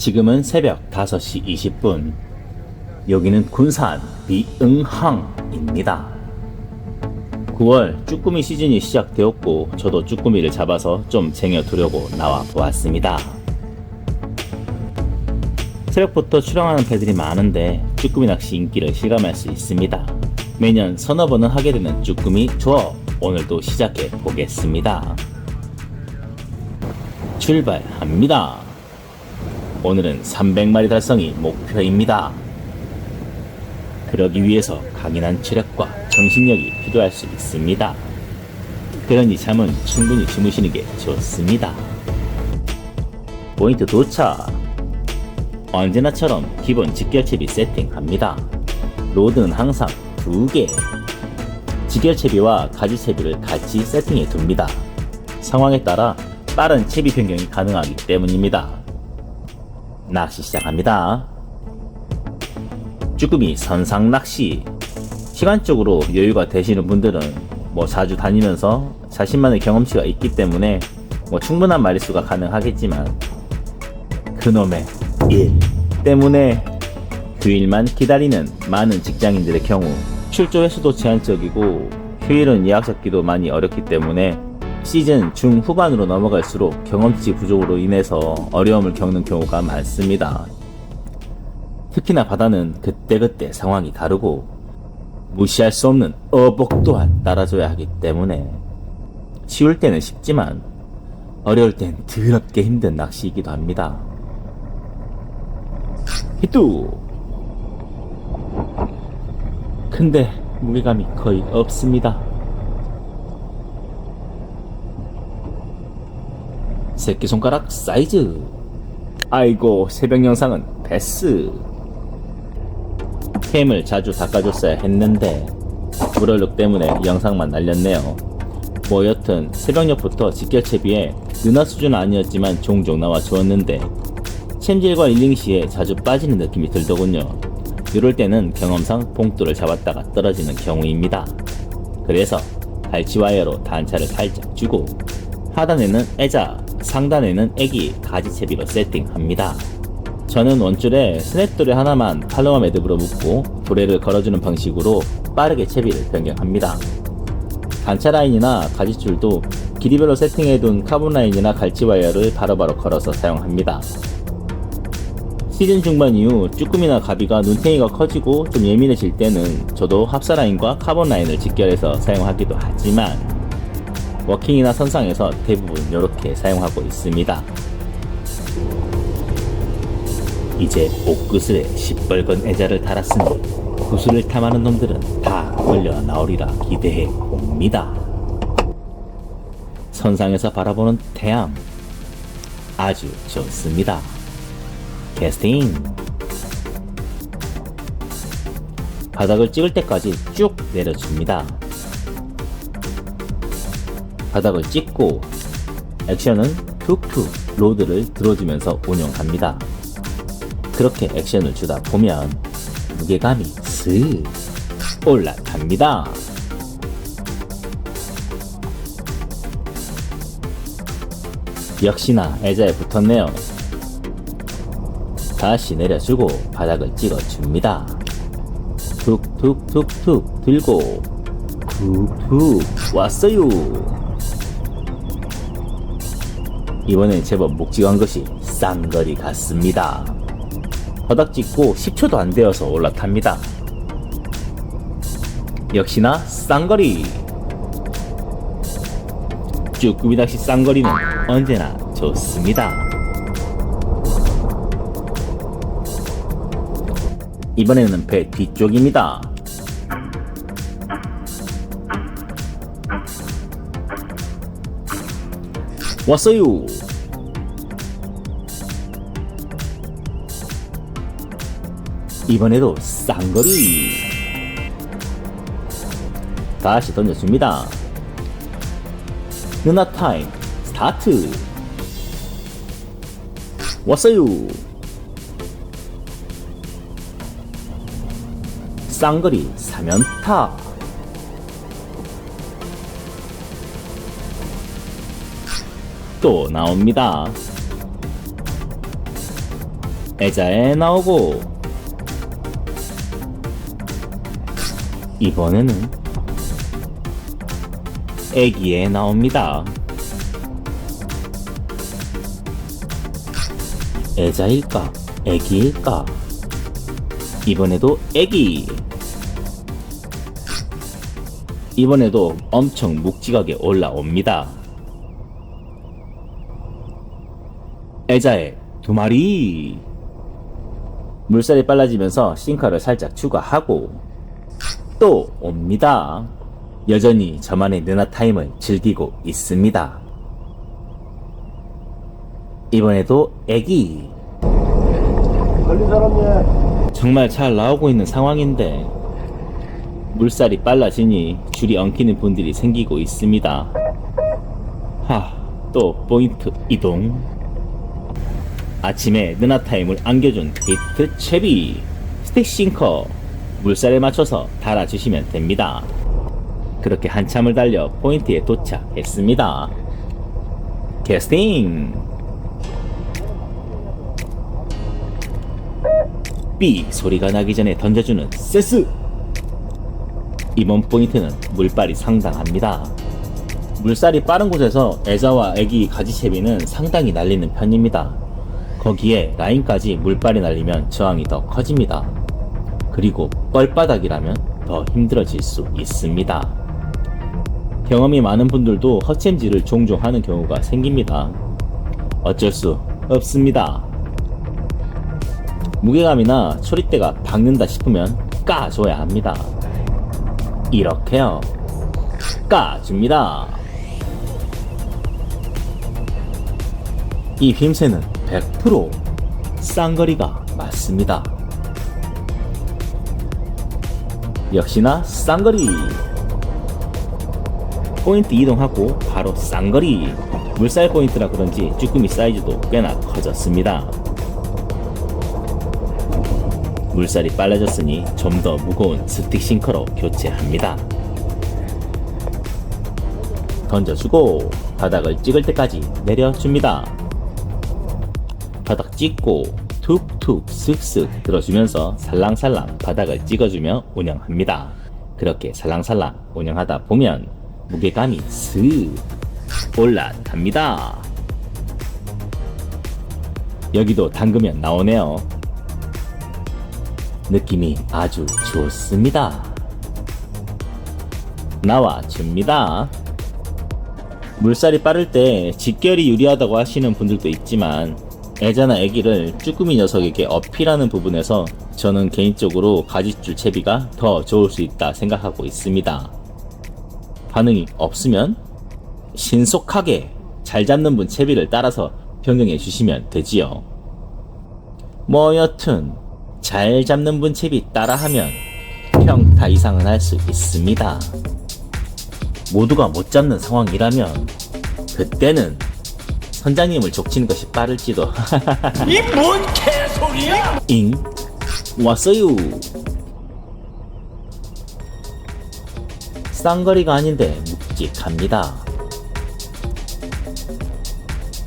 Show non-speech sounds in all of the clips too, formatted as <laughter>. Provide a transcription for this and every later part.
지금은 새벽 5시 20분. 여기는 군산 비응항입니다. 9월 쭈꾸미 시즌이 시작되었고 저도 쭈꾸미를 잡아서 좀 쟁여두려고 나와 보았습니다. 새벽부터 출항하는 배들이 많은데 쭈꾸미 낚시 인기를 실감할 수 있습니다. 매년 서너 번은 하게 되는 쭈꾸미 조업 오늘도 시작해 보겠습니다. 출발합니다. 오늘은 300마리 달성이 목표입니다. 그러기 위해서 강인한 체력과 정신력이 필요할 수 있습니다. 그러니 잠은 충분히 주무시는 게 좋습니다. 포인트 도착! 언제나처럼 기본 직결채비 세팅합니다. 로드는 항상 두 개. 직결채비와 가지채비를 같이 세팅해 둡니다. 상황에 따라 빠른 채비 변경이 가능하기 때문입니다. 낚시 시작합니다. 쭈꾸미 선상 낚시. 시간적으로 여유가 되시는 분들은 뭐 자주 다니면서 자신만의 경험치가 있기 때문에 뭐 충분한 마리수가 가능하겠지만 그놈의 일 때문에 휴일만 기다리는 많은 직장인들의 경우 출조 횟수도 제한적이고 휴일은 예약 잡기도 많이 어렵기 때문에 시즌 중후반으로 넘어갈수록 경험치 부족으로 인해서 어려움을 겪는 경우가 많습니다. 특히나 바다는 그때그때 상황이 다르고 무시할 수 없는 어복 또한 따라줘야 하기 때문에 쉬울 때는 쉽지만 어려울 땐 더럽게 힘든 낚시이기도 합니다. 히뚜 근데 무게감이 거의 없습니다. 새끼손가락 사이즈. 아이고 새벽 영상은 베스. 캠을 자주 닦아줬어야 했는데 불얼룩 때문에 영상만 날렸네요. 뭐 여튼 새벽녘부터 직결채비에 은하 수준은 아니었지만 종종 나와 주었는데 챔질과 일링 시에 자주 빠지는 느낌이 들더군요. 이럴 때는 경험상 봉돌을 잡았다가 떨어지는 경우입니다. 그래서 갈치와이어로 단차를 살짝 주고 하단에는 애자, 상단에는 애기 가지채비로 세팅합니다. 저는 원줄에 스냅돌에 하나만 팔로워 매듭으로 묶고 도래를 걸어주는 방식으로 빠르게 채비를 변경합니다. 단차 라인이나 가지줄도 길이별로 세팅해둔 카본 라인이나 갈치 와이어를 바로바로 걸어서 사용합니다. 시즌 중반 이후 쭈꾸미나 가비가 눈탱이가 커지고 좀 예민해질 때는 저도 합사 라인과 카본 라인을 직결해서 사용하기도 하지만 워킹이나 선상에서 대부분 이렇게 사용하고 있습니다. 이제 옷구슬에 시뻘건 애자를 달았으니 구슬을 탐하는 놈들은 다 걸려 나오리라 기대해 봅니다. 선상에서 바라보는 태양 아주 좋습니다. 캐스팅 바닥을 찍을 때까지 쭉 내려줍니다. 바닥을 찍고 액션은 툭툭 로드를 들어주면서 운영합니다. 그렇게 액션을 주다 보면 무게감이 슥 올라갑니다. 역시나 애자에 붙었네요. 다시 내려주고 바닥을 찍어줍니다. 툭툭툭툭 들고 툭툭 왔어요. 이번엔 제법 묵직한 것이 쌍거리 같습니다. 바닥 찍고 10초도 안 되어서 올라탑니다. 역시나 쌍거리. 쭈꾸미 낚시 쌍거리는 언제나 좋습니다. 이번에는 배 뒤쪽입니다. 왔어요. 이번에도 쌍거리. 다시 던져줍니다. 누나 타임 스타트. 왔어요. 쌍거리 사면타. 또 나옵니다. 애자에 나오고 이번에는 애기에 나옵니다. 애자일까? 애기일까? 이번에도 애기. 이번에도 엄청 묵직하게 올라옵니다. 애자에 두 마리. 물살이 빨라지면서 싱커를 살짝 추가하고 또 옵니다. 여전히 저만의 누나 타임을 즐기고 있습니다. 이번에도 애기. 정말 잘 나오고 있는 상황인데 물살이 빨라지니 줄이 엉키는 분들이 생기고 있습니다. 하, 또 포인트 이동. 아침에 느나 타임을 안겨준 히트 채비 스틱 싱커 물살에 맞춰서 달아주시면 됩니다. 그렇게 한참을 달려 포인트에 도착했습니다. 캐스팅! 삐 소리가 나기 전에 던져주는 세스! 이번 포인트는 물발이 상당합니다. 물살이 빠른 곳에서 애자와 애기 가지채비는 상당히 날리는 편입니다. 거기에 라인까지 물발이 날리면 저항이 더 커집니다. 그리고 뻘바닥이라면 더 힘들어질 수 있습니다. 경험이 많은 분들도 허챔질을 종종 하는 경우가 생깁니다. 어쩔 수 없습니다. 무게감이나 초리대가 박는다 싶으면 까줘야 합니다. 이렇게요. 까줍니다. 이 빔새는 100% 쌍거리가 맞습니다. 역시나 쌍거리. 포인트 이동하고 바로 쌍거리. 물살 포인트라 그런지 쭈꾸미 사이즈도 꽤나 커졌습니다. 물살이 빨라졌으니 좀 더 무거운 스틱 싱커로 교체합니다. 던져주고 바닥을 찍을 때까지 내려줍니다. 바닥 찍고 툭툭 슥슥 들어주면서 살랑살랑 바닥을 찍어주며 운영합니다. 그렇게 살랑살랑 운영하다 보면 무게감이 슥 올라갑니다. 여기도 담그면 나오네요. 느낌이 아주 좋습니다. 나와줍니다. 물살이 빠를 때 직결이 유리하다고 하시는 분들도 있지만 애자나 애기를 쭈꾸미 녀석에게 어필하는 부분에서 저는 개인적으로 가지줄 채비가 더 좋을 수 있다 생각하고 있습니다. 반응이 없으면 신속하게 잘 잡는 분 채비를 따라서 변경해 주시면 되지요. 뭐 여튼 잘 잡는 분 채비 따라하면 평타 이상은 할 수 있습니다. 모두가 못 잡는 상황이라면 그때는 선장님을 족치는 것이 빠를지도. <laughs> 이 뭔 개소리야? 잉? 왔어요. 쌍거리가 아닌데 묵직합니다.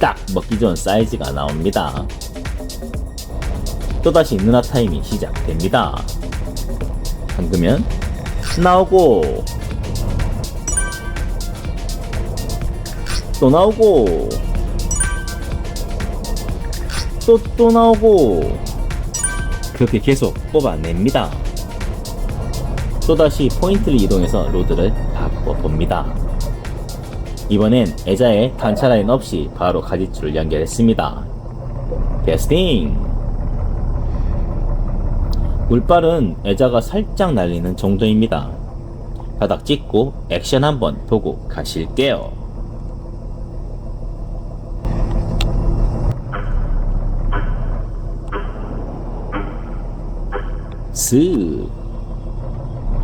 딱 먹기 좋은 사이즈가 나옵니다. 또다시 누나 타임이 시작됩니다. 잠그면 나오고 또 나오고 또 또 나오고 그렇게 계속 뽑아냅니다. 또다시 포인트를 이동해서 로드를 바꿔봅니다. 이번엔 애자의 단차 라인 없이 바로 가지줄을 연결했습니다. 캐스팅! 물발은 애자가 살짝 날리는 정도입니다. 바닥 찍고 액션 한번 보고 가실게요. 슥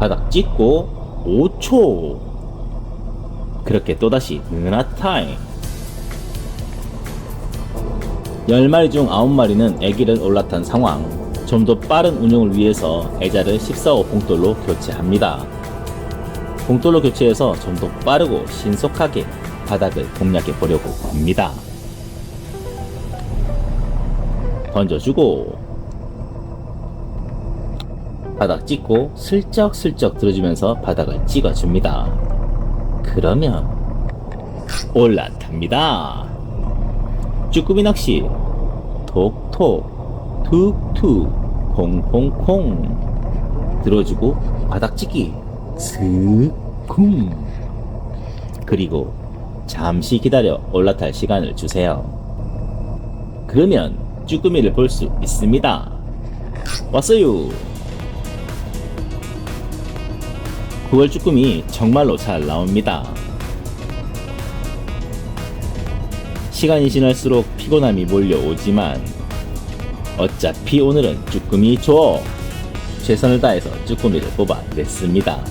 바닥 찍고 5초. 그렇게 또다시 느나 타임 10마리 중 9마리는 애기를 올라탄 상황. 좀 더 빠른 운용을 위해서 애자를 14호 봉돌로 교체합니다. 봉돌로 교체해서 좀 더 빠르고 신속하게 바닥을 공략해 보려고 합니다. 던져주고 바닥 찍고 슬쩍슬쩍 들어주면서 바닥을 찍어줍니다. 그러면 올라탑니다. 쭈꾸미 낚시 톡톡 툭툭 콩콩콩 들어주고 바닥 찍기 스쿵 그리고 잠시 기다려 올라탈 시간을 주세요. 그러면 쭈꾸미를 볼 수 있습니다. 왔어요. 9월 쭈꾸미 정말로 잘 나옵니다. 시간이 지날수록 피곤함이 몰려오지만 어차피 오늘은 쭈꾸미 줘 최선을 다해서 쭈꾸미를 뽑아냈습니다.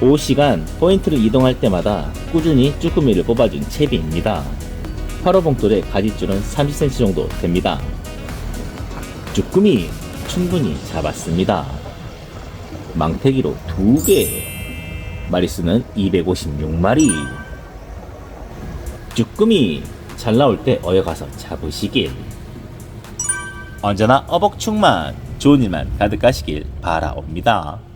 오후 시간 포인트를 이동할 때마다 꾸준히 쭈꾸미를 뽑아준 채비입니다. 8호 봉돌의 가지줄은 30cm 정도 됩니다. 쭈꾸미 충분히 잡았습니다. 망태기로 2개, 마리수는 256마리. 쭈꾸미 잘 나올 때 어여 가서 잡으시길. 언제나 어복충만 좋은 일만 가득하시길 바라옵니다.